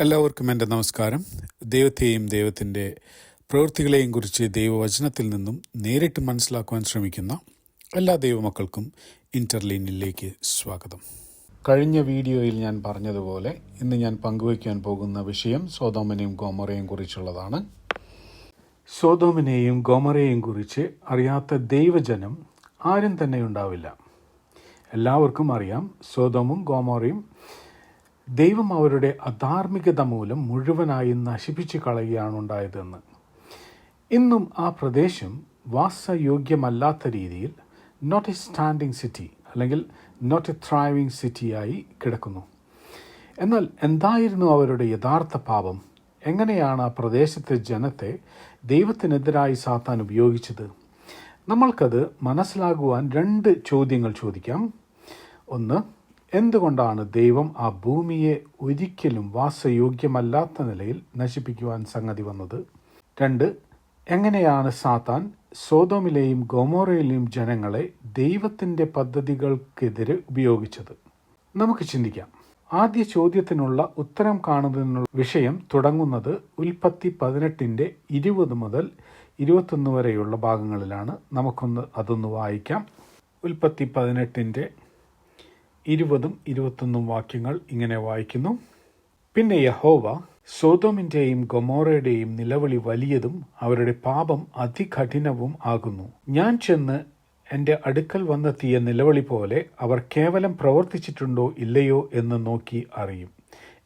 എല്ലാവർക്കും എന്റെ നമസ്കാരം. ദൈവത്തെയും ദൈവത്തിന്റെ പ്രവൃത്തികളെയും കുറിച്ച് ദൈവവചനത്തിൽ നിന്നും നേരിട്ട് മനസ്സിലാക്കുവാൻ ശ്രമിക്കുന്ന എല്ലാ ദൈവമക്കൾക്കും ഇന്റർലീനിലേക്ക് സ്വാഗതം. കഴിഞ്ഞ വീഡിയോയിൽ ഞാൻ പറഞ്ഞതുപോലെ ഇന്ന് ഞാൻ പങ്കുവയ്ക്കാൻ പോകുന്ന വിഷയം സോതോമനെയും ഗോമറയും കുറിച്ചുള്ളതാണ്. സോതോമിനെയും ഗോമറയെയും കുറിച്ച് അറിയാത്ത ദൈവജനം ആരും തന്നെ ഉണ്ടാവില്ല. എല്ലാവർക്കും അറിയാം സോതോമും ഗോമോറയും ദൈവം അവരുടെ അധാർമികത മൂലം മുഴുവനായി നശിപ്പിച്ചു കളയുകയാണ് ഉണ്ടായതെന്ന്. ഇന്നും ആ പ്രദേശം വാസയോഗ്യമല്ലാത്ത രീതിയിൽ നോട്ട് എ സ്റ്റാൻഡിംഗ് സിറ്റി അല്ലെങ്കിൽ നോട്ട് എ ത്രൈവിംഗ് സിറ്റിയായി കിടക്കുന്നു. എന്നാൽ എന്തായിരുന്നു അവരുടെ യഥാർത്ഥ പാപം? എങ്ങനെയാണ് ആ പ്രദേശത്തെ ജനത്തെ ദൈവത്തിനെതിരായി സാത്താൻ ഉപയോഗിച്ചത്? നമ്മൾക്കത് മനസ്സിലാകുവാൻ രണ്ട് ചോദ്യങ്ങൾ ചോദിക്കാം. ഒന്ന് എന്തുകൊണ്ടാണ് ദൈവം ആ ഭൂമിയെ ഒരിക്കലും വാസയോഗ്യമല്ലാത്ത നിലയിൽ നശിപ്പിക്കുവാൻ സംഗതി വന്നത്? രണ്ട് എങ്ങനെയാണ് സാത്താൻ സോതോമിലെയും ഗോമോറയിലെയും ജനങ്ങളെ ദൈവത്തിന്റെ പദ്ധതികൾക്കെതിരെ ഉപയോഗിച്ചത്? നമുക്ക് ചിന്തിക്കാം. ആദ്യ ചോദ്യത്തിനുള്ള ഉത്തരം കാണുന്നതിനുള്ള വിഷയം തുടങ്ങുന്നത് ഉൽപ്പത്തി പതിനെട്ടിന്റെ ഇരുപത് മുതൽ ഇരുപത്തൊന്ന് വരെയുള്ള ഭാഗങ്ങളിലാണ്. നമുക്കൊന്ന് അതൊന്ന് വായിക്കാം. ഉൽപ്പത്തി പതിനെട്ടിന്റെ ഇരുപതും ഇരുപത്തൊന്നും വാക്യങ്ങൾ ഇങ്ങനെ വായിക്കുന്നു. പിന്നെ യഹോവ സോതോമിന്റെയും ഗൊമോറയുടെയും നിലവിളി വലിയതും അവരുടെ പാപം അതികഠിനവും ആകുന്നു. ഞാൻ ചെന്ന് എന്റെ അടുക്കൽ വന്നെത്തിയ നിലവിളി പോലെ അവർ കേവലം പ്രവർത്തിച്ചിട്ടുണ്ടോ ഇല്ലയോ എന്ന് നോക്കി അറിയും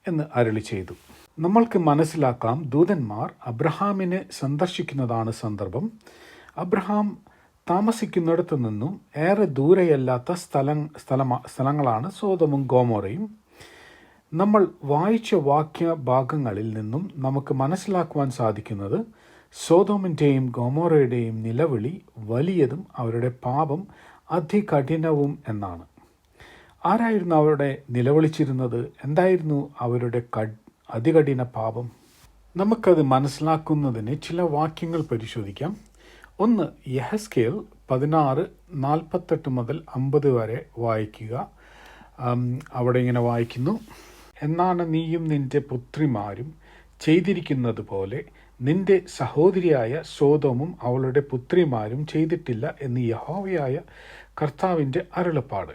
എന്ന് അരളി ചെയ്തു. നമ്മൾക്ക് മനസ്സിലാക്കാം ദൂതന്മാർ അബ്രഹാമിനെ സന്ദർശിക്കുന്നതാണ് സന്ദർഭം. അബ്രഹാം താമസിക്കുന്നിടത്തു നിന്നും ഏറെ ദൂരെയല്ലാത്ത സ്ഥലം സ്ഥലമാ സ്ഥലങ്ങളാണ് സോതമും ഗോമോറയും. നമ്മൾ വായിച്ച വാക്യ ഭാഗങ്ങളിൽ നിന്നും നമുക്ക് മനസ്സിലാക്കുവാൻ സാധിക്കുന്നത് സോതോമിന്റെയും ഗോമോറയുടെയും നിലവിളി വലിയതും അവരുടെ പാപം അതികഠിനവും എന്നാണ്. ആരായിരുന്നു അവരുടെ നിലവിളിച്ചിരുന്നത്? എന്തായിരുന്നു അവരുടെ കഠ് അതികഠിന പാപം? നമുക്കത് മനസ്സിലാക്കുന്നതിന് ചില വാക്യങ്ങൾ പരിശോധിക്കാം. ഒന്ന് യഹസ്കേൽ പതിനാറ് നാൽപ്പത്തെട്ട് മുതൽ അമ്പത് വരെ വായിക്കുക. അവിടെ ഇങ്ങനെ വായിക്കുന്നു. എന്നാണ് നീയും നിന്റെ പുത്രിമാരും ചെയ്തിരിക്കുന്നത് പോലെ നിന്റെ സഹോദരിയായ സോതോമും അവളുടെ പുത്രിമാരും ചെയ്തിട്ടില്ല എന്ന് യഹോവയായ കർത്താവിന്റെ അരുളപ്പാട്.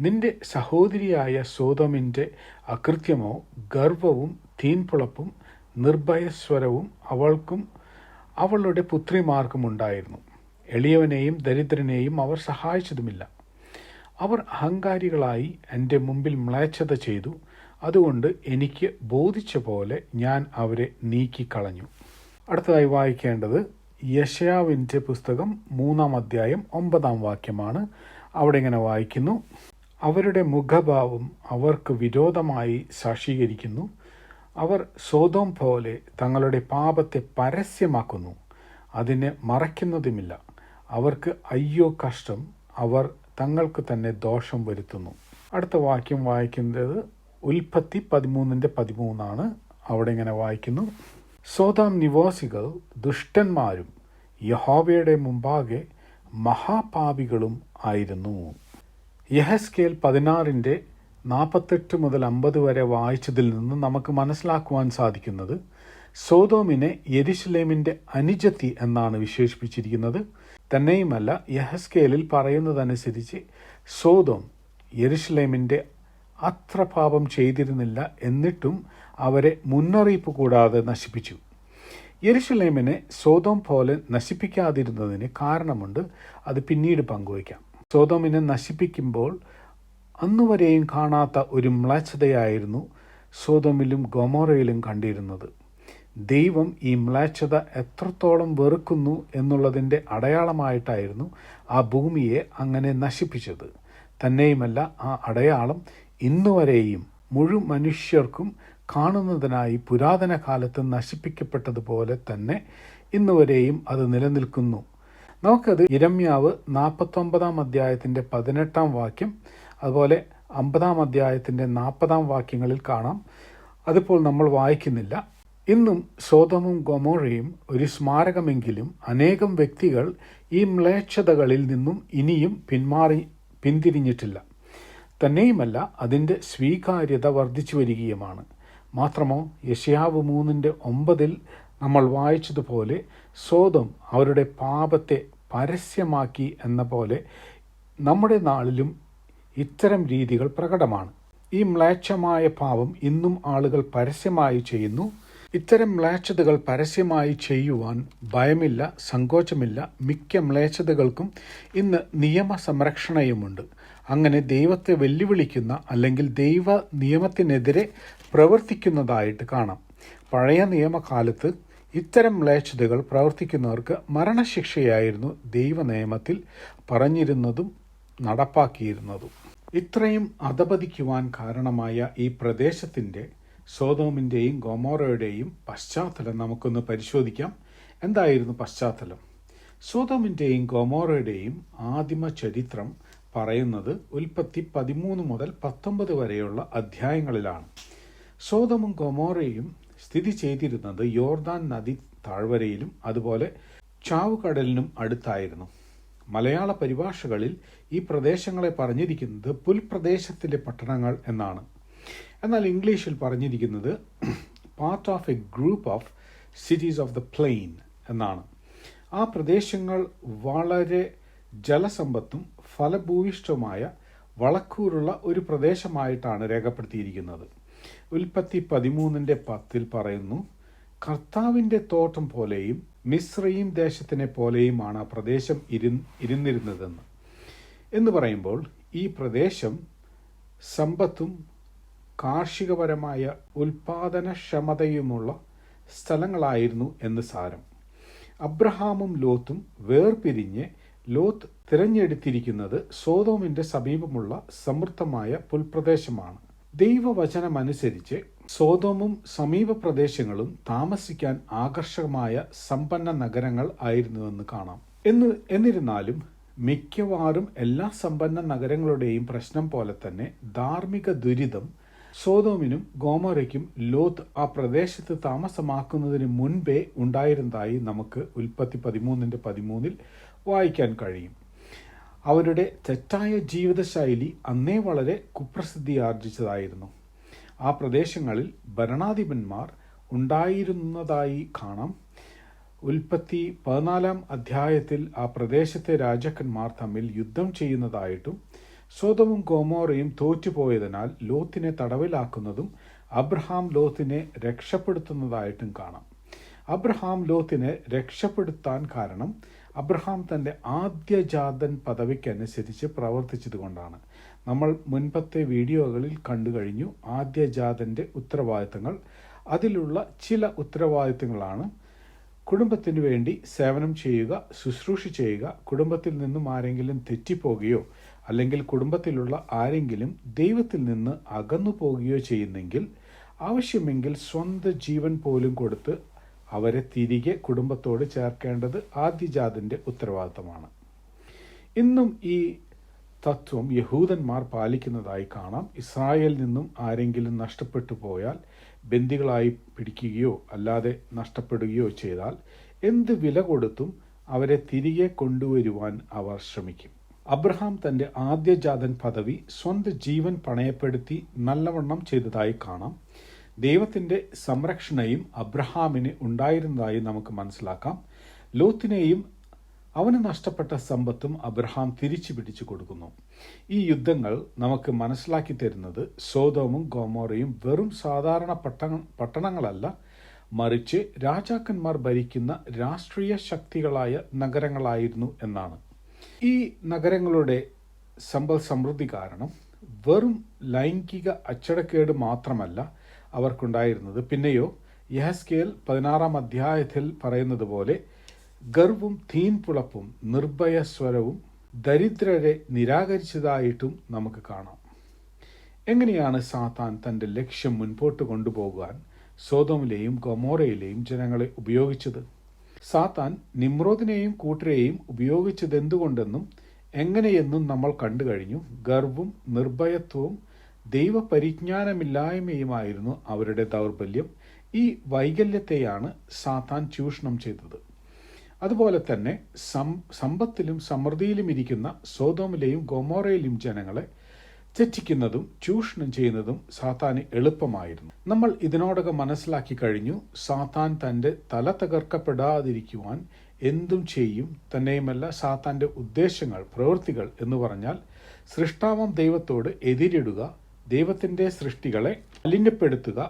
നിന്റെ സഹോദരിയായ സോതമിന്റെ അകൃത്യമോ ഗർവവും തീൻപുളപ്പും നിർഭയസ്വരവും അവൾക്കും അവളുടെ പുത്രിമാർക്കും ഉണ്ടായിരുന്നു. എളിയവനെയും ദരിദ്രനെയും അവർ സഹായിച്ചതുമില്ല. അവർ അഹങ്കാരികളായി എന്റെ മുമ്പിൽ മ്ലേച്ഛത ചെയ്തു. അതുകൊണ്ട് എനിക്ക് ബോധിച്ച പോലെ ഞാൻ അവരെ നീക്കിക്കളഞ്ഞു. അടുത്തതായി വായിക്കേണ്ടത് യശയാവിന്റെ പുസ്തകം മൂന്നാം അധ്യായം ഒമ്പതാം വാക്യമാണ്. അവിടെ ഇങ്ങനെ വായിക്കുന്നു അവരുടെ മുഖഭാവം അവർക്ക് വിരോധമായി സാക്ഷീകരിക്കുന്നു അവർ സ്വതം പോലെ തങ്ങളുടെ പാപത്തെ പരസ്യമാക്കുന്നു. അതിനെ മറയ്ക്കുന്നതുമില്ല. അവർക്ക് അയ്യോ കഷ്ടം. അവർ തങ്ങൾക്ക് തന്നെ ദോഷം വരുത്തുന്നു. അടുത്ത വാക്യം വായിക്കുന്നത് ഉൽപ്പത്തി പതിമൂന്നിന്റെ പതിമൂന്നാണ്. അവിടെ ഇങ്ങനെ വായിക്കുന്നു. സോതാം നിവാസികൾ ദുഷ്ടന്മാരും യഹോവയുടെ മുമ്പാകെ മഹാപാപികളും ആയിരുന്നു. യഹസ്കേൽ പതിനാറിന്റെ നാൽപ്പത്തെട്ട് മുതൽ അമ്പത് വരെ വായിച്ചതിൽ നിന്ന് നമുക്ക് മനസ്സിലാക്കുവാൻ സാധിക്കുന്നത് സോതോമിനെ യരിശ്ലേമിന്റെ അനുജത്തി എന്നാണ് വിശേഷിപ്പിച്ചിരിക്കുന്നത്. തന്നെയുമല്ല യഹസ്കേലിൽ പറയുന്നതനുസരിച്ച് സോതോം യെരുഷലേമിന്റെ അത്ര പാപം ചെയ്തിരുന്നില്ല എന്നിട്ടും അവരെ മുന്നറിയിപ്പ് കൂടാതെ നശിപ്പിച്ചു. യെരുഷലേമിനെ സോതോം പോലെ നശിപ്പിക്കാതിരുന്നതിന് കാരണമുണ്ട്. അത് പിന്നീട് പങ്കുവയ്ക്കാം. സോതോമിനെ നശിപ്പിക്കുമ്പോൾ അന്നുവരെയും കാണാത്ത ഒരു മ്ലാച്ഛതയായിരുന്നു സോതമിലും ഗൊമോറയിലും കണ്ടിരുന്നത്. ദൈവം ഈ മ്ലാച്ഛത എത്രത്തോളം വെറുക്കുന്നു എന്നുള്ളതിന്റെ അടയാളമായിട്ടായിരുന്നു ആ ഭൂമിയെ അങ്ങനെ നശിപ്പിച്ചത്. തന്നെയുമല്ല ആ അടയാളം ഇന്നുവരെയും മുഴു മനുഷ്യർക്കും കാണുന്നതിനായി പുരാതന കാലത്ത് നശിപ്പിക്കപ്പെട്ടതുപോലെ തന്നെ ഇന്നുവരെയും അത് നിലനിൽക്കുന്നു. നമുക്കത് ഇരമ്യാവ് നാൽപ്പത്തൊമ്പതാം അധ്യായത്തിന്റെ പതിനെട്ടാം വാക്യം അതുപോലെ അമ്പതാം അധ്യായത്തിന്റെ നാൽപ്പതാം വാക്യങ്ങളിൽ കാണാം. അതിപ്പോൾ നമ്മൾ വായിക്കുന്നില്ല. ഇന്നും സോതമും ഗൊമോറയും ഒരു സ്മാരകമെങ്കിലും അനേകം വ്യക്തികൾ ഈ മ്ലേച്ഛതകളിൽ നിന്നും ഇനിയും പിന്മാറി പിന്തിരിഞ്ഞിട്ടില്ല. തന്നെയുമല്ല അതിന്റെ സ്വീകാര്യത വർദ്ധിച്ചു വരികയുമാണ്. മാത്രമോ യശയാവ് മൂന്നിന്റെ ഒമ്പതിൽ നമ്മൾ വായിച്ചതുപോലെ സ്വതം അവരുടെ പാപത്തെ പരസ്യമാക്കി എന്ന പോലെ നമ്മുടെ നാളിലും ഇത്തരം രീതികൾ പ്രകടമാണ്. ഈ മ്ലേച്ഛമായ പാവം ഇന്നും ആളുകൾ പരസ്യമായി ചെയ്യുന്നു. ഇത്തരം മ്ലേച്ഛതകൾ പരസ്യമായി ചെയ്യുവാൻ ഭയമില്ല സങ്കോചമില്ല. മിക്ക മ്ലേച്ഛതകൾക്കും ഇന്ന് നിയമ സംരക്ഷണയുമുണ്ട് അങ്ങനെ ദൈവത്തെ വെല്ലുവിളിക്കുന്ന അല്ലെങ്കിൽ ദൈവ നിയമത്തിനെതിരെ പ്രവർത്തിക്കുന്നതായിട്ട് കാണാം. പഴയ നിയമകാലത്ത് ഇത്തരം മ്ലേച്ഛതകൾ പ്രവർത്തിക്കുന്നവർക്ക് മരണശിക്ഷയായിരുന്നു ദൈവ നിയമത്തിൽ പറഞ്ഞിരുന്നതും നടപ്പാക്കിയിരുന്നതും. ഇത്രയും അധപതിക്കുവാൻ കാരണമായ ഈ പ്രദേശത്തിന്റെ സോതോമിന്റെയും ഗൊമോറയുടെയും പശ്ചാത്തലം നമുക്കൊന്ന് പരിശോധിക്കാം. എന്തായിരുന്നു പശ്ചാത്തലം? സോതോമിന്റെയും ഗൊമോറയുടെയും ആദിമ ചരിത്രം പറയുന്നത് ഉൽപ്പത്തി പതിമൂന്ന് മുതൽ പത്തൊമ്പത് വരെയുള്ള അധ്യായങ്ങളിലാണ്. സോതമും ഗൊമോറയും സ്ഥിതി ചെയ്തിരുന്നത് യോർദാൻ നദി താഴ്വരയിലും അതുപോലെ ചാവുകടലിനും അടുത്തായിരുന്നു. മലയാള പരിഭാഷകളിൽ ഈ പ്രദേശങ്ങളെ പറഞ്ഞിരിക്കുന്നത് പുൽപ്രദേശത്തിലെ പട്ടണങ്ങൾ എന്നാണ്. എന്നാൽ ഇംഗ്ലീഷിൽ പറഞ്ഞിരിക്കുന്നത് part of a group of cities of the plain എന്നാണ്. ആ പ്രദേശങ്ങൾ വളരെ ജലസമ്പത്തും ഫലഭൂയിഷ്ഠമായ വളക്കൂറുള്ള ഒരു പ്രദേശമായിട്ടാണ് രേഖപ്പെടുത്തിയിരിക്കുന്നത്. ഉൽപ്പത്തി പതിമൂന്നിന്റെ പത്തിൽ പറയുന്നു കർത്താവിന്റെ തോട്ടം പോലെയും മിശ്രയും ദേശത്തിനെ പോലെയുമാണ് ആ പ്രദേശം ഇരു ഇരുന്നിരുന്നതെന്ന്. എന്ന് പറയുമ്പോൾ ഈ പ്രദേശം സമ്പത്തും കാർഷികപരമായ ഉൽപാദനക്ഷമതയുമുള്ള സ്ഥലങ്ങളായിരുന്നു എന്ന് സാരം. അബ്രഹാമും ലോത്തും വേർപിരിഞ്ഞ് ലോത്ത് തിരഞ്ഞെടുത്തിരിക്കുന്നത് സോതോമിന്റെ സമീപമുള്ള സമൃദ്ധമായ പുൽപ്രദേശമാണ്. ദൈവവചനമനുസരിച്ച് സോതോമും സമീപ പ്രദേശങ്ങളും താമസിക്കാൻ ആകർഷകമായ സമ്പന്ന നഗരങ്ങൾ ആയിരുന്നുവെന്ന് കാണാം. എന്ന് എന്നിരുന്നാലും മിക്കവാറും എല്ലാ സമ്പന്ന നഗരങ്ങളുടെയും പ്രശ്നം പോലെ തന്നെ ധാർമ്മിക ദുരിതം സോതോമിനും ഗോമോറയ്ക്കും ലോത്ത് ആ പ്രദേശത്ത് താമസമാക്കുന്നതിന് മുൻപേ ഉണ്ടായിരുന്നതായി നമുക്ക് ഉൽപ്പത്തി പതിമൂന്നിന്റെ പതിമൂന്നിൽ വായിക്കാൻ കഴിയും. അവരുടെ തെറ്റായ ജീവിതശൈലി അന്നേ വളരെ കുപ്രസിദ്ധി ആർജിച്ചതായിരുന്നു ആ പ്രദേശങ്ങളിൽ ഭരണാധിപന്മാർ ഉണ്ടായിരുന്നതായി കാണാം. ഉൽപ്പത്തി പതിനാലാം അധ്യായത്തിൽ ആ പ്രദേശത്തെ രാജാക്കന്മാർ തമ്മിൽ യുദ്ധം ചെയ്യുന്നതായിട്ടും സ്വതവും ഗോമോറയും തോറ്റുപോയതിനാൽ ലോത്തിനെ തടവിലാക്കുന്നതും അബ്രഹാം ലോത്തിനെ രക്ഷപ്പെടുത്തുന്നതായിട്ടും കാണാം. അബ്രഹാം ലോത്തിനെ രക്ഷപ്പെടുത്താൻ കാരണം അബ്രഹാം തന്റെ ആദ്യജാതൻ പദവിക്കനുസരിച്ച് പ്രവർത്തിച്ചതുകൊണ്ടാണ്. നമ്മൾ മുൻപത്തെ വീഡിയോകളിൽ കണ്ടു കഴിഞ്ഞു ആദ്യജാതന്റെ ഉത്തരവാദിത്തങ്ങൾ. അതിലുള്ള ചില ഉത്തരവാദിത്തങ്ങളാണ്. കുടുംബത്തിനു വേണ്ടി സേവനം ചെയ്യുക ശുശ്രൂഷ ചെയ്യുക കുടുംബത്തിൽ നിന്നും ആരെങ്കിലും തെറ്റിപ്പോകുകയോ അല്ലെങ്കിൽ കുടുംബത്തിലുള്ള ആരെങ്കിലും ദൈവത്തിൽ നിന്ന് അകന്നു പോകുകയോ ചെയ്യുന്നെങ്കിൽ ആവശ്യമെങ്കിൽ സ്വന്തം ജീവൻ പോലും കൊടുത്ത് അവരെ തിരികെ കുടുംബത്തോട് ചേർക്കേണ്ടത് ആദ്യജാതിന്റെ ഉത്തരവാദിത്തമാണ്. ഇന്നും ഈ തത്വം യഹൂദന്മാർ പാലിക്കുന്നതായി കാണാം. ഇസ്രായേലിൽ നിന്നും ആരെങ്കിലും നഷ്ടപ്പെട്ടു പോയാൽ ബന്ദികളായി പിടിക്കുകയോ അല്ലാതെ നഷ്ടപ്പെടുകയോ ചെയ്താൽ എന്ത് വില കൊടുത്തും അവരെ തിരികെ കൊണ്ടുവരുവാൻ അവർ ശ്രമിക്കും. അബ്രഹാം തന്റെ ആദ്യജാതൻ പദവി സ്വന്തം ജീവൻ പണയപ്പെടുത്തി നല്ലവണ്ണം ചെയ്തതായി കാണാം. ദൈവത്തിന്റെ സംരക്ഷണയും അബ്രഹാമിന് ഉണ്ടായിരുന്നതായി നമുക്ക് മനസ്സിലാക്കാം. ലോത്തിനെയും അവന് നഷ്ടപ്പെട്ട സമ്പത്തും അബ്രഹാം തിരിച്ചു പിടിച്ചു കൊടുക്കുന്നു. ഈ യുദ്ധങ്ങൾ നമുക്ക് മനസ്സിലാക്കി തരുന്നത് സോതോമും ഗോമോറയും വെറും സാധാരണ പട്ടണ പട്ടണങ്ങളല്ല മറിച്ച് രാജാക്കന്മാർ ഭരിക്കുന്ന രാഷ്ട്രീയ ശക്തികളായ നഗരങ്ങളായിരുന്നു എന്നാണ്. ഈ നഗരങ്ങളുടെ സമ്പൽ സമൃദ്ധി കാരണം വെറും ലൈംഗിക അച്ചടക്കേട് മാത്രമല്ല അവർക്കുണ്ടായിരുന്നത്. പിന്നെയോ യഹസ്കേൽ പതിനാറാം അധ്യായത്തിൽ പറയുന്നത് പോലെ ഗർവും തീൻപുളപ്പും നിർഭയസ്വരവും ദരിദ്രരെ നിരാകരിച്ചതായിട്ടും നമുക്ക് കാണാം. എങ്ങനെയാണ് സാത്താൻ തന്റെ ലക്ഷ്യം മുൻപോട്ട് കൊണ്ടുപോകാൻ സോതോമിലെയും ഗൊമോറയിലെയും ജനങ്ങളെ ഉപയോഗിച്ചത്? സാത്താൻ നിമ്രോദിനെയും കൂട്ടരെയും ഉപയോഗിച്ചതെന്തുകൊണ്ടെന്നും എങ്ങനെയെന്നും നമ്മൾ കണ്ടു കഴിഞ്ഞു ഗർവും നിർഭയത്വവും ദൈവപരിജ്ഞാനമില്ലായ്മയുമായിരുന്നു അവരുടെ ദൗർബല്യം. ഈ വൈകല്യത്തെയാണ് സാത്താൻ ചൂഷണം ചെയ്തത്. അതുപോലെ തന്നെ സം സമ്പത്തിലും സമൃദ്ധിയിലും ഇരിക്കുന്ന സോതോമിലെയും ഗൊമോറയിലും ജനങ്ങളെ തെറ്റിക്കുന്നതും ചൂഷണം ചെയ്യുന്നതും സാത്താന് എളുപ്പമായിരുന്നു. നമ്മൾ ഇതിനോടകം മനസ്സിലാക്കി കഴിഞ്ഞു സാത്താൻ തന്റെ തല തകർക്കപ്പെടാതിരിക്കുവാൻ എന്തും ചെയ്യും തന്നെയുമല്ല സാത്താന്റെ ഉദ്ദേശങ്ങൾ പ്രവൃത്തികൾ എന്ന് പറഞ്ഞാൽ സൃഷ്ടാവം ദൈവത്തോട് എതിരിടുക ദൈവത്തിന്റെ സൃഷ്ടികളെ മലിനപ്പെടുത്തുക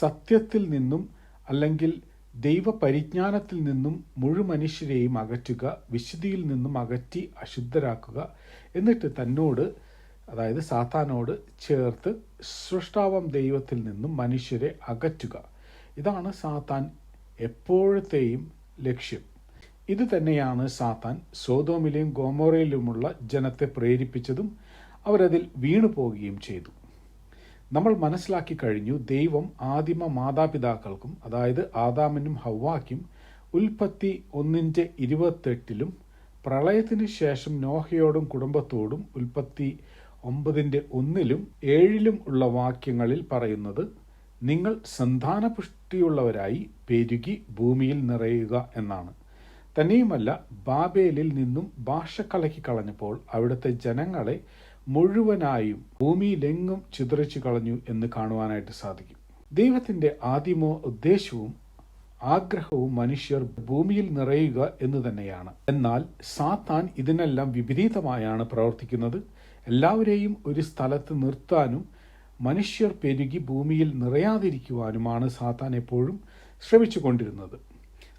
സത്യത്തിൽ നിന്നും അല്ലെങ്കിൽ ദൈവപരിജ്ഞാനത്തിൽ നിന്നും മുഴുമനുഷ്യരെയും അകറ്റുക വിശുദ്ധിയിൽ നിന്നും അകറ്റി അശുദ്ധരാക്കുക എന്നിട്ട് തന്നോട് അതായത് സാത്താനോട് ചേർത്ത് സൃഷ്ടാവം ദൈവത്തിൽ നിന്നും മനുഷ്യരെ അകറ്റുക. ഇതാണ് സാത്താൻ എപ്പോഴത്തെയും ലക്ഷ്യം. ഇത് തന്നെയാണ് സാത്താൻ സോതോമിലെയും ഗോമോറയിലുമുള്ള ജനത്തെ പ്രേരിപ്പിച്ചതും അവരതിൽ വീണു പോവുകയും ചെയ്തു. നമ്മൾ മനസ്സിലാക്കി കഴിഞ്ഞു ദൈവം ആദിമ മാതാപിതാക്കൾക്കും അതായത് ആദാമിനും ഹവ്വാക്കും ഉൽപ്പത്തി ഒന്നിന്റെ ഇരുപത്തെട്ടിലും പ്രളയത്തിന് ശേഷം നോഹയോടും കുടുംബത്തോടും ഉൽപ്പത്തി ഒമ്പതിന്റെ ഒന്നിലും ഏഴിലും ഉള്ള വാക്യങ്ങളിൽ പറയുന്നത് നിങ്ങൾ സന്താനപുഷ്ടിയുള്ളവരായി പെരുകി ഭൂമിയിൽ നിറയുക എന്നാണ്. തന്നെയുമല്ല ബാബേലിൽ നിന്നും ഭാഷ കലക്കി കളഞ്ഞപ്പോൾ അവിടുത്തെ ജനങ്ങളെ മുഴുവനായും ഭൂമിയിലെങ്ങും ചിതറിച്ചു കളഞ്ഞു എന്ന് കാണുവാനായിട്ട് സാധിക്കും. ദൈവത്തിന്റെ ആദിമോ ഉദ്ദേശവും ആഗ്രഹവും മനുഷ്യർ ഭൂമിയിൽ നിറയുക എന്ന് തന്നെയാണ്. എന്നാൽ സാത്താൻ ഇതിനെല്ലാം വിപരീതമായാണ് പ്രവർത്തിക്കുന്നത്. എല്ലാവരെയും ഒരു സ്ഥലത്ത് നിർത്താനും മനുഷ്യർ പെരുകി ഭൂമിയിൽ നിറയാതിരിക്കുവാനുമാണ് സാത്താൻ എപ്പോഴും ശ്രമിച്ചു കൊണ്ടിരുന്നത്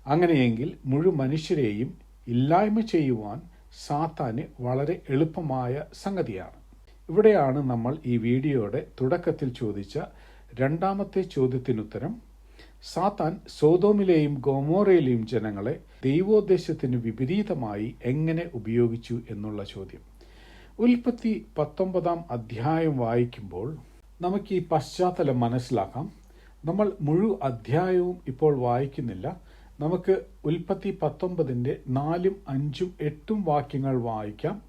അങ്ങനെയെങ്കിൽ മുഴു മനുഷ്യരെയും ഇല്ലായ്മ ചെയ്യുവാൻ സാത്താന് വളരെ എളുപ്പമായ സംഗതിയാണ്. ഇവിടെയാണ് നമ്മൾ ഈ വീഡിയോയുടെ തുടക്കത്തിൽ ചോദിച്ച രണ്ടാമത്തെ ചോദ്യത്തിനുത്തരം സാത്താൻ സോതോമിലെയും ഗോമോറയിലെയും ജനങ്ങളെ ദൈവോദ്ദേശത്തിന് വിപരീതമായി എങ്ങനെ ഉപയോഗിച്ചു എന്നുള്ള ചോദ്യം. ഉൽപ്പത്തി പത്തൊമ്പതാം അധ്യായം വായിക്കുമ്പോൾ നമുക്ക് ഈ പശ്ചാത്തലം മനസ്സിലാക്കാം. നമ്മൾ മുഴു അധ്യായവും ഇപ്പോൾ വായിക്കുന്നില്ല. നമുക്ക് ഉൽപ്പത്തി പത്തൊമ്പതിന്റെ നാലും അഞ്ചും എട്ടും വാക്യങ്ങൾ വായിക്കാം.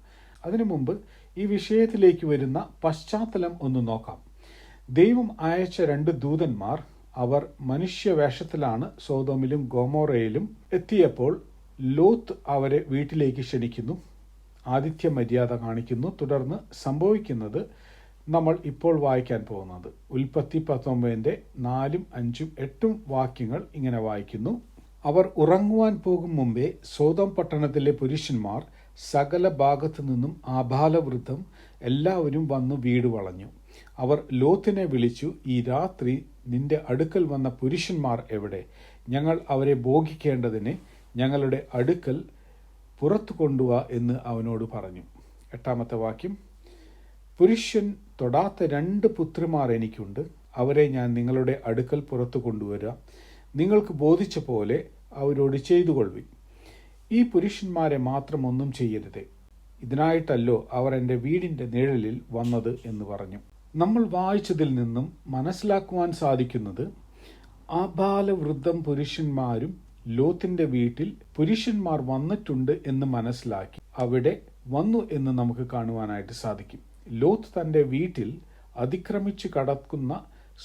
അതിനു മുമ്പ് ഈ വിഷയത്തിലേക്ക് വരുന്ന പശ്ചാത്തലം ഒന്ന് നോക്കാം. ദൈവം അയച്ച രണ്ട് ദൂതന്മാർ അവർ മനുഷ്യവേഷത്തിലാണ് സോതോമിലും ഗോമോറയിലും എത്തിയപ്പോൾ ലോത്ത് അവരെ വീട്ടിലേക്ക് ക്ഷണിക്കുന്നു. ആതിഥ്യ മര്യാദ കാണിക്കുന്നു. തുടർന്ന് സംഭവിക്കുന്നത് നമ്മൾ ഇപ്പോൾ വായിക്കാൻ പോകുന്നത്. ഉൽപ്പത്തി പത്തൊമ്പതിന്റെ നാലും അഞ്ചും എട്ടും വാക്യങ്ങൾ ഇങ്ങനെ വായിക്കുന്നു. അവർ ഉറങ്ങുവാൻ പോകും മുമ്പേ സോതം പട്ടണത്തിലെ പുരുഷന്മാർ സകല ഭാഗത്തു നിന്നും ആബാലവൃദ്ധം എല്ലാവരും വന്നു വീട് വളഞ്ഞു. അവർ ലോത്തിനെ വിളിച്ചു ഈ രാത്രി നിന്റെ അടുക്കൽ വന്ന പുരുഷന്മാർ എവിടെ? ഞങ്ങൾ അവരെ ഭോഗിക്കേണ്ടതിന് ഞങ്ങളുടെ അടുക്കൽ പുറത്തു കൊണ്ടുവാ എന്ന് അവനോട് പറഞ്ഞു. എട്ടാമത്തെ വാക്യം. പുരുഷൻ തൊടാത്ത രണ്ട് പുത്രിമാർ എനിക്കുണ്ട്. അവരെ ഞാൻ നിങ്ങളുടെ അടുക്കൽ പുറത്തു കൊണ്ടുവരാം. നിങ്ങൾക്ക് ബോധിച്ച പോലെ അവരോട് ചെയ്തു കൊള്ളുവിൻ ഈ പുരുഷന്മാരെ മാത്രം ഒന്നും ചെയ്യരുതേ. ഇതിനായിട്ടല്ലോ അവർ എന്റെ വീടിന്റെ നിഴലിൽ വന്നത് എന്ന് പറഞ്ഞു. നമ്മൾ വായിച്ചതിൽ നിന്നും മനസ്സിലാക്കുവാൻ സാധിക്കുന്നത് ആബാലവൃദ്ധം പുരുഷന്മാരും ലോത്തിന്റെ വീട്ടിൽ പുരുഷന്മാർ വന്നിട്ടുണ്ട് എന്ന് മനസ്സിലാക്കി അവിടെ വന്നു എന്ന് നമുക്ക് കാണുവാനായിട്ട് സാധിക്കും. ലോത്ത് തന്റെ വീട്ടിൽ അതിക്രമിച്ച് കടക്കുന്ന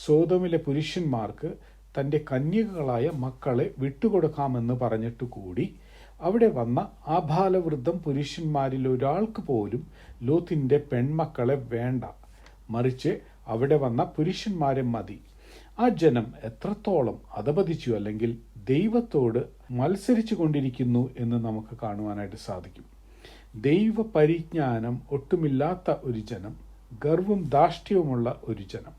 സോതമിലെ പുരുഷന്മാർക്ക് തന്റെ കന്യകകളായ മക്കളെ വിട്ടുകൊടുക്കാമെന്ന് പറഞ്ഞിട്ട് കൂടി അവിടെ വന്ന ആഭാലവൃദ്ധം പുരുഷന്മാരിൽ ഒരാൾക്ക് പോലും ലോത്തിന്റെ പെൺമക്കളെ വേണ്ട. മറിച്ച് അവിടെ വന്ന പുരുഷന്മാരെ മതി. ആ ജനം എത്രത്തോളം അധപതിച്ചു അല്ലെങ്കിൽ ദൈവത്തോട് മത്സരിച്ചു കൊണ്ടിരിക്കുന്നു എന്ന് നമുക്ക് കാണുവാനായിട്ട് സാധിക്കും. ദൈവ പരിജ്ഞാനം ഒട്ടുമില്ലാത്ത ഒരു ജനം ഗർവും ധാഷ്ട്യവുമുള്ള ഒരു ജനം.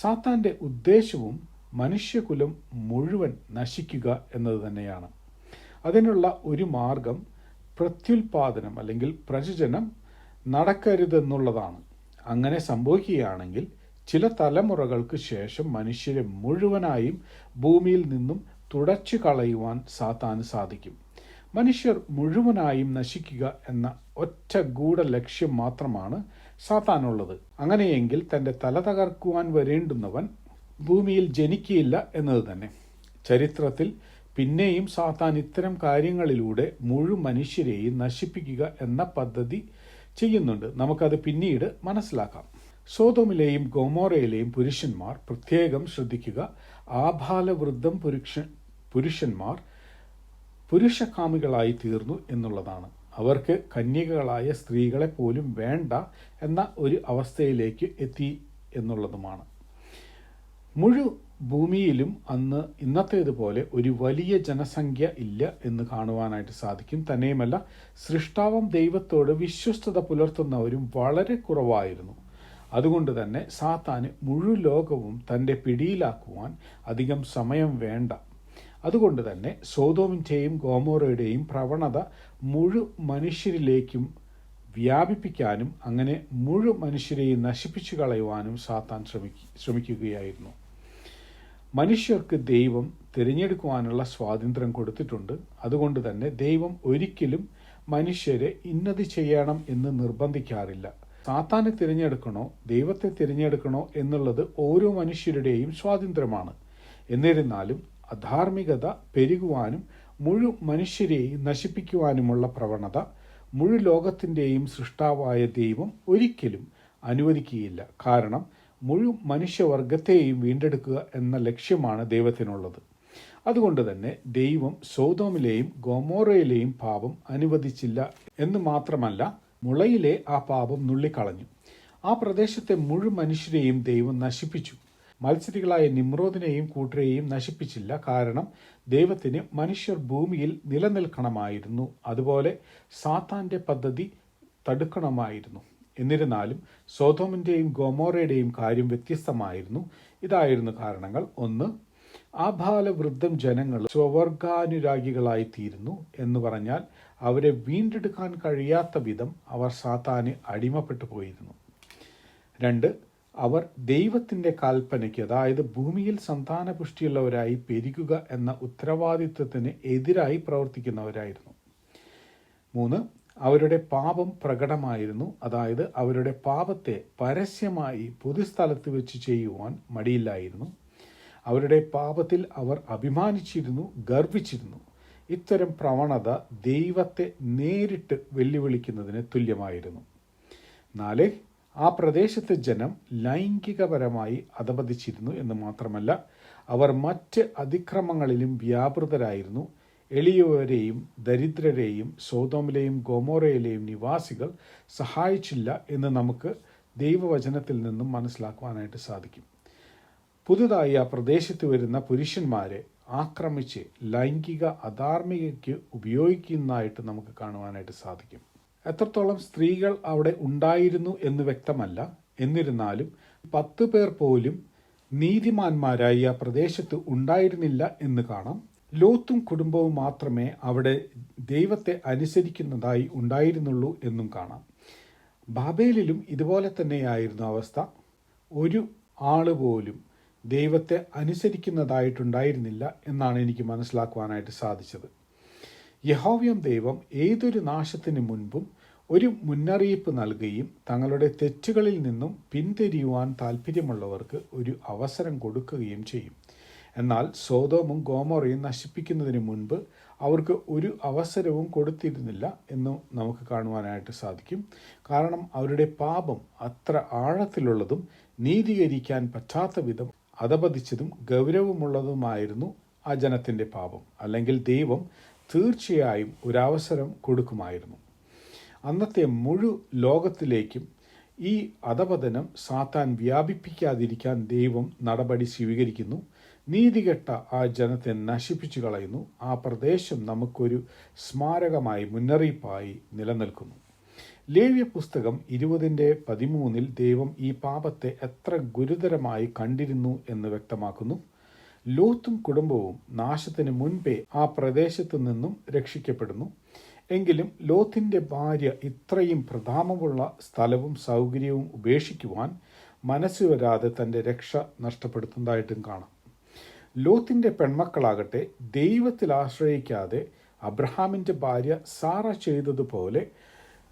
സാത്താന്റെ ഉദ്ദേശവും മനുഷ്യകുലം മുഴുവൻ നശിക്കുക എന്നത് തന്നെയാണ്. അതിനുള്ള ഒരു മാർഗം പ്രത്യുൽപാദനം അല്ലെങ്കിൽ പ്രജനനം നടക്കരുതെന്നുള്ളതാണ്. അങ്ങനെ സംഭവിക്കുകയാണെങ്കിൽ ചില തലമുറകൾക്ക് ശേഷം മനുഷ്യരെ മുഴുവനായും ഭൂമിയിൽ നിന്നും തുടച്ചു കളയുവാൻ സാത്താന് സാധിക്കും. മനുഷ്യർ മുഴുവനായും നശിക്കുക എന്ന ഒറ്റ ഗൂഢ ലക്ഷ്യം മാത്രമാണ് സാത്താനുള്ളത്. അങ്ങനെയെങ്കിൽ തന്റെ തല തകർക്കുവാൻ വരേണ്ടുന്നവൻ ഭൂമിയിൽ ജനിക്കുകയില്ല എന്നത് തന്നെ. ചരിത്രത്തിൽ പിന്നെയും സാത്താൻ ഇത്തരം കാര്യങ്ങളിലൂടെ മുഴു മനുഷ്യരെയും നശിപ്പിക്കുക എന്ന പദ്ധതി ചെയ്യുന്നുണ്ട്. നമുക്കത് പിന്നീട് മനസ്സിലാക്കാം. സോതോമിലെയും ഗോമോറയിലെയും പുരുഷന്മാർ പ്രത്യേകം ശ്രദ്ധിക്കുക. ആഭാലവൃദ്ധം പുരുഷ പുരുഷന്മാർ പുരുഷകാമികളായി തീർന്നു എന്നുള്ളതാണ്. അവർക്ക് കന്യകകളായ സ്ത്രീകളെ പോലും വേണ്ട എന്ന ഒരു അവസ്ഥയിലേക്ക് എത്തി എന്നുള്ളതുമാണ്. മുഴു ഭൂമിയിലും അന്ന് ഇന്നത്തേതുപോലെ ഒരു വലിയ ജനസംഖ്യ ഇല്ല എന്ന് കാണുവാനായിട്ട് സാധിക്കും. തന്നെയുമല്ല സൃഷ്ടാവം ദൈവത്തോട് വിശ്വസ്തത പുലർത്തുന്നവരും വളരെ കുറവായിരുന്നു. അതുകൊണ്ട് തന്നെ സാത്താന് മുഴു ലോകവും തന്റെ പിടിയിലാക്കുവാൻ അധികം സമയം വേണ്ട. അതുകൊണ്ട് തന്നെ സോതോമിന്റെയും ഗോമോറയുടെയും പ്രവണത മുഴു മനുഷ്യരിലേക്കും വ്യാപിപ്പിക്കാനും അങ്ങനെ മുഴു മനുഷ്യരെയും നശിപ്പിച്ചു കളയുവാനും സാത്താൻ ശ്രമിക്ക ശ്രമിക്കുകയായിരുന്നു. മനുഷ്യർക്ക് ദൈവം തിരഞ്ഞെടുക്കുവാനുള്ള സ്വാതന്ത്ര്യം കൊടുത്തിട്ടുണ്ട്. അതുകൊണ്ട് തന്നെ ദൈവം ഒരിക്കലും മനുഷ്യരെ ഇന്നത് ചെയ്യണം എന്ന് നിർബന്ധിക്കാറില്ല. സാത്താനെ തിരഞ്ഞെടുക്കണോ ദൈവത്തെ തിരഞ്ഞെടുക്കണോ എന്നുള്ളത് ഓരോ മനുഷ്യരുടെയും സ്വാതന്ത്ര്യമാണ്. എന്നിരുന്നാലും അധാർമികത പെരുകുവാനും മുഴു മനുഷ്യരെയും നശിപ്പിക്കുവാനുമുള്ള പ്രവണത മുഴു ലോകത്തിന്റെയും സൃഷ്ടാവായ ദൈവം ഒരിക്കലും അനുവദിക്കുകയില്ല. കാരണം മുഴു മനുഷ്യവർഗത്തെയും വീണ്ടെടുക്കുക എന്ന ലക്ഷ്യമാണ് ദൈവത്തിനുള്ളത്. അതുകൊണ്ട് തന്നെ ദൈവം സോതോമിലെയും ഗോമോറയിലെയും പാപം അനുവദിച്ചില്ല എന്ന് മാത്രമല്ല മുളയിലെ ആ പാപം നുള്ളിക്കളഞ്ഞു. ആ പ്രദേശത്തെ മുഴുവൻ മനുഷ്യരെയും ദൈവം നശിപ്പിച്ചു. മത്സരികളായ നിമ്രോദിനെയും കൂട്ടരെയും നശിപ്പിച്ചില്ല. കാരണം ദൈവത്തിന് മനുഷ്യർ ഭൂമിയിൽ നിലനിൽക്കണമായിരുന്നു. അതുപോലെ സാത്താന്റെ പദ്ധതി തടുക്കണമായിരുന്നു. എന്നിരുന്നാലും സോതോമിന്റെയും ഗോമോറയുടെയും കാര്യം വ്യത്യസ്തമായിരുന്നു. ഇതായിരുന്നു കാരണങ്ങൾ. ഒന്ന് ആഭാലവൃദ്ധം ജനങ്ങൾ സ്വവർഗാനുരാഗികളായി തീരുന്നു എന്ന് പറഞ്ഞാൽ അവരെ വീണ്ടെടുക്കാൻ കഴിയാത്ത വിധം അവർ സാത്താന് അടിമപ്പെട്ടു പോയിരുന്നു. രണ്ട് അവർ ദൈവത്തിന്റെ കൽപ്പനയ്ക്ക് അതായത് ഭൂമിയിൽ സന്താനപുഷ്ടിയുള്ളവരായി പെരുകുക എന്ന ഉത്തരവാദിത്വത്തിന് എതിരായി പ്രവർത്തിക്കുന്നവരായിരുന്നു. മൂന്ന് അവരുടെ പാപം പ്രകടമായിരുന്നു. അതായത് അവരുടെ പാപത്തെ പരസ്യമായി പൊതുസ്ഥലത്ത് വെച്ച് ചെയ്യുവാൻ മടിയില്ലായിരുന്നു. അവരുടെ പാപത്തിൽ അവർ അഭിമാനിച്ചിരുന്നു ഗർവിച്ചിരുന്നു. ഇത്തരം പ്രവണത ദൈവത്തെ നേരിട്ട് വെല്ലുവിളിക്കുന്നതിന് തുല്യമായിരുന്നു. നാല് ആ പ്രദേശത്തെ ജനം ലൈംഗികപരമായി അധപതിച്ചിരുന്നു എന്ന് മാത്രമല്ല അവർ മറ്റ് അതിക്രമങ്ങളിലും വ്യാപൃതരായിരുന്നു. എളിയവരെയും ദരിദ്രരെയും സോതോമിലെയും ഗോമോറയിലെയും നിവാസികൾ സഹായിച്ചില്ല എന്ന് നമുക്ക് ദൈവവചനത്തിൽ നിന്നും മനസ്സിലാക്കുവാനായിട്ട് സാധിക്കും. പുതുതായി ആ പ്രദേശത്ത് വരുന്ന പുരുഷന്മാരെ ആക്രമിച്ച് ലൈംഗിക അധാർമികയ്ക്ക് ഉപയോഗിക്കുന്നതായിട്ട് നമുക്ക് കാണുവാനായിട്ട് സാധിക്കും. എത്രത്തോളം സ്ത്രീകൾ അവിടെ ഉണ്ടായിരുന്നു എന്ന് വ്യക്തമല്ല. എന്നിരുന്നാലും പത്ത് പേർ പോലും നീതിമാന്മാരായി ആ പ്രദേശത്ത് ഉണ്ടായിരുന്നില്ല എന്ന് കാണാം. ലോത്തും കുടുംബവും മാത്രമേ അവിടെ ദൈവത്തെ അനുസരിക്കുന്നതായി ഉണ്ടായിരുന്നുള്ളൂ എന്നും കാണാം. ബാബേലിലും ഇതുപോലെ തന്നെയായിരുന്നു അവസ്ഥ. ഒരു ആൾ പോലും ദൈവത്തെ അനുസരിക്കുന്നതായിട്ടുണ്ടായിരുന്നില്ല എന്നാണ് എനിക്ക് മനസ്സിലാക്കുവാനായിട്ട് സാധിച്ചത്. യഹോവ്യം ദൈവം ഏതൊരു നാശത്തിന് മുൻപും ഒരു മുന്നറിയിപ്പ് നൽകുകയും തങ്ങളുടെ തെറ്റുകളിൽ നിന്നും പിന്തിരിയുവാൻ താല്പര്യമുള്ളവർക്ക് ഒരു അവസരം കൊടുക്കുകയും ചെയ്യും. എന്നാൽ സോതോമും ഗോമോറയും നശിപ്പിക്കുന്നതിന് മുൻപ് അവർക്ക് ഒരു അവസരവും കൊടുത്തിരുന്നില്ല എന്ന് നമുക്ക് കാണുവാനായിട്ട് സാധിക്കും. കാരണം അവരുടെ പാപം അത്ര ആഴത്തിലുള്ളതും നീതീകരിക്കാൻ പറ്റാത്ത വിധം അധപതിച്ചതും ഗൗരവമുള്ളതുമായിരുന്നു ആ ജനത്തിന്റെ പാപം. അല്ലെങ്കിൽ ദൈവം തീർച്ചയായും ഒരവസരം കൊടുക്കുമായിരുന്നു. അന്നത്തെ മുഴു ലോകത്തിലേക്കും ഈ അധപതനം സാത്താൻ വ്യാപിപ്പിക്കാതിരിക്കാൻ ദൈവം നടപടി സ്വീകരിക്കുന്നു. നീതികെട്ട ആ ജനത്തെ നശിപ്പിച്ചു കളയുന്നു. ആ പ്രദേശം നമുക്കൊരു സ്മാരകമായി മുന്നറിയിപ്പായി നിലനിൽക്കുന്നു. ലേവ്യ പുസ്തകം ഇരുപതിന്റെ പതിമൂന്നിൽ ദൈവം ഈ പാപത്തെ എത്ര ഗുരുതരമായി കണ്ടിരുന്നു എന്ന് വ്യക്തമാക്കുന്നു. ലോത്തും കുടുംബവും നാശത്തിന് മുൻപേ ആ പ്രദേശത്തു നിന്നും രക്ഷിക്കപ്പെടുന്നു. എങ്കിലും ലോത്തിന്റെ ഭാര്യ ഇത്രയും പ്രധാമമുള്ള സ്ഥലവും സൗകര്യവും ഉപേക്ഷിക്കുവാൻ മനസ്സ് വരാതെ തന്റെ രക്ഷ നഷ്ടപ്പെടുത്തുന്നതായിട്ടും കാണാം. ലോത്തിന്റെ പെൺമക്കളാകട്ടെ ദൈവത്തിൽ ആശ്രയിക്കാതെ അബ്രഹാമിന്റെ ഭാര്യ സാറ ചെയ്തതുപോലെ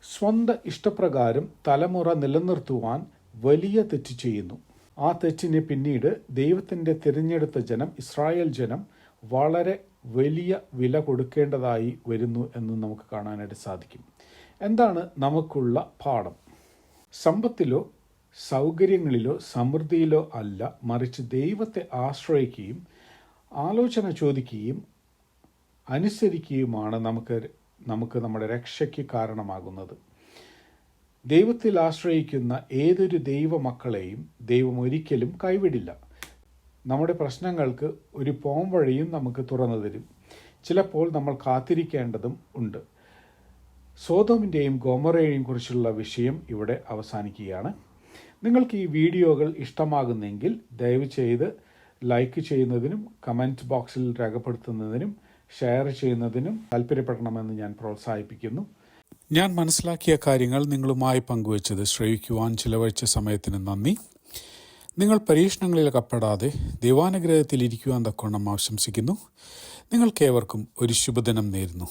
സ്വന്തം ഇഷ്ടപ്രകാരം തലമുറ നിലനിർത്തുവാൻ വലിയ തെറ്റ് ചെയ്യുന്നു. ആ തെറ്റിനെ പിന്നീട് ദൈവത്തിന്റെ തിരഞ്ഞെടുത്ത ജനം ഇസ്രായേൽ ജനം വളരെ വലിയ വില കൊടുക്കേണ്ടതായി വരുന്നു എന്ന് നമുക്ക് കാണാനായിട്ട് സാധിക്കും. എന്താണ് നമുക്കുള്ള പാഠം? സമ്പത്തിലോ സൗകര്യങ്ങളിലോ സമൃദ്ധിയിലോ അല്ല. മറിച്ച് ദൈവത്തെ ആശ്രയിക്കുകയും ആലോചന ചോദിക്കുകയും അനുസരിക്കുകയുമാണ് നമുക്ക് നമുക്ക് നമ്മുടെ രക്ഷയ്ക്ക് കാരണമാകുന്നത്. ദൈവത്തിൽ ആശ്രയിക്കുന്ന ഏതൊരു ദൈവമക്കളെയും ദൈവം ഒരിക്കലും കൈവിടില്ല. നമ്മുടെ പ്രശ്നങ്ങൾക്ക് ഒരു പോം വഴിയും നമുക്ക് തുറന്നു തരും. ചിലപ്പോൾ നമ്മൾ കാത്തിരിക്കേണ്ടതും ഉണ്ട്. സോതോമിന്റെയും ഗോമറയെയും കുറിച്ചുള്ള വിഷയം ഇവിടെ അവസാനിക്കുകയാണ്. നിങ്ങൾക്ക് ഈ വീഡിയോകൾ ഇഷ്ടമാകുന്നെങ്കിൽ ദയവ് ചെയ്ത് ലൈക്ക് ചെയ്യുന്നതിനും കമന്റ് ബോക്സിൽ രേഖപ്പെടുത്തുന്നതിനും ഷെയർ ചെയ്യുന്നതിനും താല്പര്യപ്പെടണമെന്ന് ഞാൻ പ്രോത്സാഹിപ്പിക്കുന്നു. ഞാൻ മനസ്സിലാക്കിയ കാര്യങ്ങൾ നിങ്ങളുമായി പങ്കുവച്ചത് ശ്രവിക്കുവാൻ ചിലവഴിച്ച സമയത്തിന് നന്ദി. നിങ്ങൾ പരീക്ഷണങ്ങളിൽ കപ്പെടാതെ ദൈവാനുഗ്രഹത്തിൽ ഇരിക്കുവാൻ തക്കോണം ആശംസിക്കുന്നു. നിങ്ങൾക്കേവർക്കും ഒരു ശുഭദിനം നേരുന്നു.